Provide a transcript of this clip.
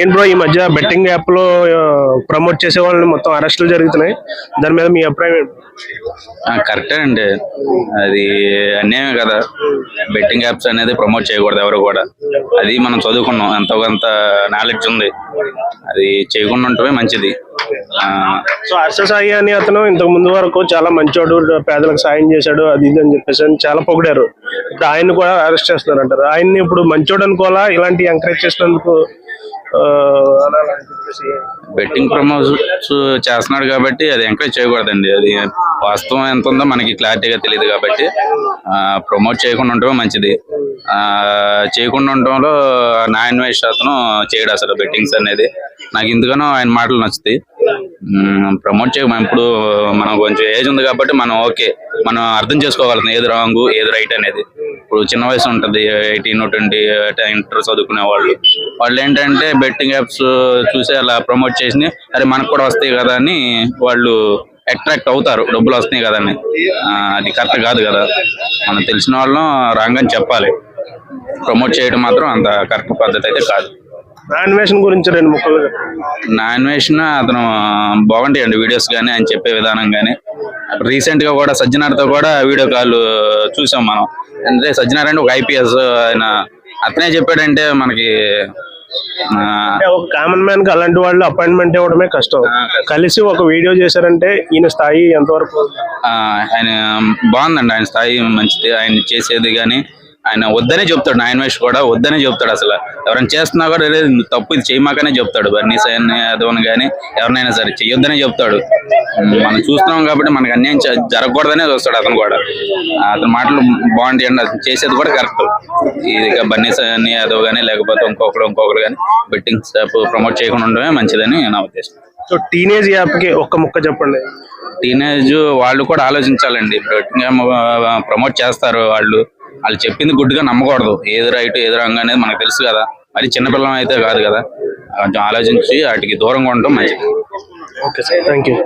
ఏం బ్రో ఈ మధ్య బెట్టింగ్ యాప్లో ప్రమోట్ చేసే వాళ్ళని మొత్తం అరెస్టులు జరుగుతున్నాయి. దాని మీద మీ అభిప్రాయం ఏంటి? కరెక్టే అండి. అది అన్యాయమే కదా. బెట్టింగ్ యాప్స్ అనేది ప్రమోట్ చేయకూడదు ఎవరు కూడా. అది మనం చదువుకున్నాం. ఎంతో కొంత నాలెడ్జ్ ఉంది. అది చేయకుండా ఉండటమే మంచిది. సో హర్ష సాయి అని అతను ఇంతకు ముందు వరకు చాలా మంచోడు పేదలకు సాయం చేశాడు అది ఇది అని చెప్పేసి అని చాలా పొగిడారు. ఇప్పుడు ఆయన్ని కూడా అరెస్ట్ చేస్తున్నారు అంటారు ఆయన్ని ఇప్పుడు మంచోడు అనుకోవాలా? ఇలాంటి ఎంకరేజ్ చేసినందుకు బెట్టింగ్ ప్రమోట్స్ చేస్తున్నాడు కాబట్టి అది ఎంకరేజ్ చేయకూడదండి. అది వాస్తవం ఎంత ఉందో మనకి క్లారిటీగా తెలియదు కాబట్టి ప్రమోట్ చేయకుండా ఉండటమే మంచిది. ఆ, చేయకుండా ఉండటంలో నా ఇన్వెస్ట్ అతను చేయడు అసలు బెట్టింగ్స్ అనేది. నాకు ఎందుకనో ఆయన మాటలు నచ్చుతాయి. ప్రమోట్ చేయ ఇప్పుడు మనం కొంచెం ఏజ్ ఉంది కాబట్టి మనం ఓకే. మనం అర్థం చేసుకోగలుగుతాం ఏది రాంగ్ ఏది రైట్ అనేది. ఇప్పుడు చిన్న వయసు ఉంటుంది ఎయిటీన్ ట్వంటీ ఇంటర్ చదువుకునే వాళ్ళు. వాళ్ళు ఏంటంటే బెట్టింగ్ యాప్స్ చూసి అలా ప్రమోట్ చేసి అరే మనకు కూడా వస్తాయి కదా అని వాళ్ళు అట్రాక్ట్ అవుతారు. డబ్బులు వస్తాయి కదా అని. అది కరెక్ట్ కాదు కదా. మనం తెలిసిన వాళ్ళం రాంగ్ అని చెప్పాలి. ప్రమోట్ చేయడం మాత్రం అంత కరెక్ట్ పద్ధతి అయితే కాదు. నా అన్వేషణ గురించి రెండు ముక్కలు చెప్పండి. నా అన్వేషణ అతను బాగుంటాయండి వీడియోస్ కానీ ఆయన చెప్పే విధానం కానీ. రీసెంట్గా కూడా సజ్జనార్తో కూడా వీడియో కాల్ చూసాం మనం. అంటే సజ్జనార్ అంటే ఒక ఐపీఎస్ ఆయన. అతనే చెప్పాడంటే మనకి ఒక కామన్ మ్యాన్కి అలాంటి వాళ్ళు అపాయింట్మెంట్ ఇవ్వడమే కష్టం. కలిసి ఒక వీడియో చేశారంటే ఈయన స్థాయి ఎంతవరకు? ఆయన బాగుందండి. ఆయన స్థాయి మంచిది. ఆయన చేసేది కానీ ఆయన వద్దనే చెప్తాడు నా ఇన్వెస్ట్ కూడా వద్దనే చెప్తాడు అసలు. ఎవరైనా చేస్తున్నా కూడా "రే, నువ్వు తప్పు ఇది చేయమాకనే చెప్తాడు. బన్నీ సైన్ అదోని కానీ ఎవరినైనా సరే చెయ్యొద్దనే చెప్తాడు. మనం చూస్తున్నాం కాబట్టి మనకి అన్యాయం జరగకూడదనే చూస్తాడు అతను కూడా. అతని మాటలు బాగుంటాయి అండి అతను చేసేది కూడా కరెక్ట్. ఇది బన్నీ సైన్ అదో కానీ లేకపోతే ఇంకొకరు ఇంకొకరు కానీ బెట్టింగ్ స్టాప్ ప్రమోట్ చేయకుండా ఉండడమే మంచిదని నా ఉద్దేశం. సో టీనేజ్ యాప్కి ఒక్క ముక్క చెప్పండి. టీనేజ్ వాళ్ళు కూడా ఆలోచించాలండి. ప్రమోట్ చేస్తారు వాళ్ళు. వాళ్ళు చెప్పింది గుడ్డుగా నమ్మకూడదు. ఏది రైట్ ఏది రాంగ్ అనేది మనకు తెలుసు కదా. మరి చిన్నపిల్లం అయితే కాదు కదా. కొంచెం ఆలోచించి వాటికి దూరంగా ఉండటం మంచిది. Okay sir. Thank you